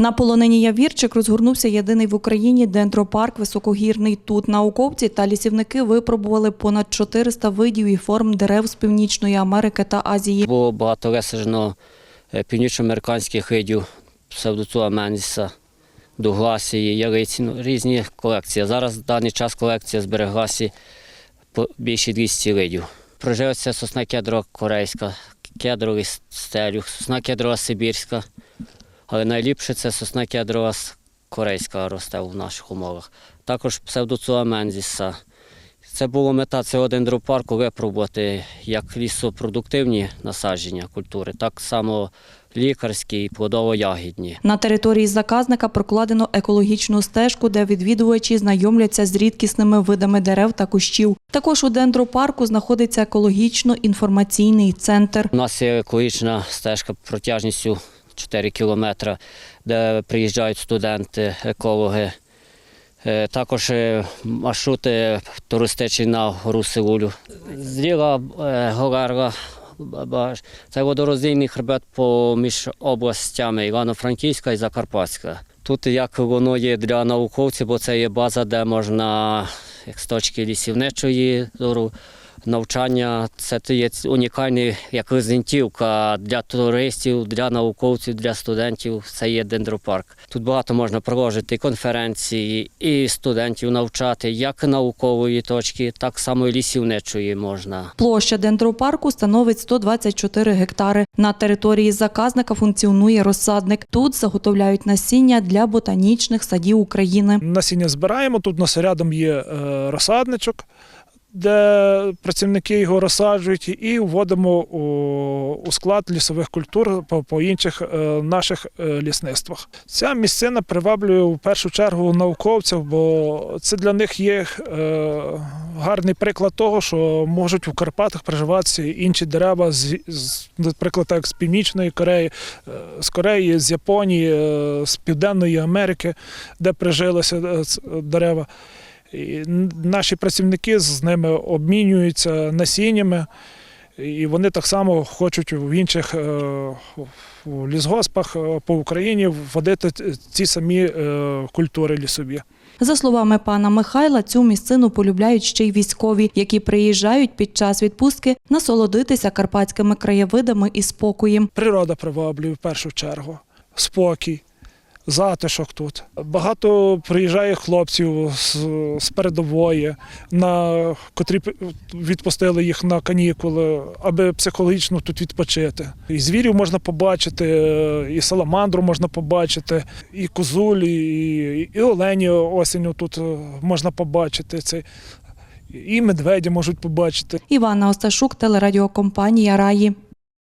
На полонині Явірчик розгорнувся єдиний в Україні дендропарк високогірний. Тут науковці та лісівники випробували понад 400 видів і форм дерев з Північної Америки та Азії. Було багато висаджено е, північноамериканських видів псевдоцуа мензіса, дугласії, ялиці, ну, різні колекції. Зараз в даний час колекція збереглася більше 200 видів. Прожилася сосна кедрова корейська, кедровий стелюх, сосна кедрова сибірська, але найліпше це сосна кедрова корейська росте в наших умовах. Також псевдоцуа мензіса. Це була мета цього дендропарку випробувати як лісопродуктивні насадження культури, так само лікарські і плодово-ягідні. На території заказника прокладено екологічну стежку, де відвідувачі знайомляться з рідкісними видами дерев та кущів. Також у дендропарку знаходиться екологічно-інформаційний центр. У нас є екологічна стежка протяжністю 4 кілометри, де приїжджають студенти, екологи. Е, Також е, маршрути туристичні на гору Сивулю. Зліва е, Це водороздільний хребет поміж областями Івано-Франківська і Закарпатська. Тут як воно є для науковців, бо це є база, де можна як з точки лісівничої зору навчання. Це є унікальний як визентівка для туристів, для науковців, для студентів. Це є дендропарк. Тут багато можна проводити конференції і студентів навчати, як наукової точки, так само і лісівничої можна. Площа дендропарку становить 124 гектари. На території заказника функціонує розсадник. Тут заготовляють насіння для ботанічних садів України. Насіння збираємо. Тут у нас рядом є е, розсадничок, де працівники його розсаджують, і вводимо у, склад лісових культур по, інших е, наших е, лісництвах. Ця місцина приваблює в першу чергу науковців, бо це для них є е, гарний приклад того, що можуть у Карпатах приживатися інші дерева, з, наприклад, так з Північної Кореї, з Кореї, з Японії, з Південної Америки, де прижилися дерева. І наші працівники з ними обмінюються насіннями, і вони так само хочуть в інших е, лісгоспах е, по Україні вводити ці самі е, культури лісові. За словами пана Михайла, цю місцину полюбляють ще й військові, які приїжджають під час відпустки насолодитися карпатськими краєвидами і спокоєм. Природа приваблює в першу чергу, спокій. Затишок тут. Багато приїжджає хлопців з, передової, на котрі відпустили їх на канікули, аби психологічно тут відпочити. І звірів можна побачити, і саламандру можна побачити, і козуль, і, і олені осінню тут е, можна побачити. Це, і медведі можуть побачити. Івана Осташук, телерадіокомпанія Раї.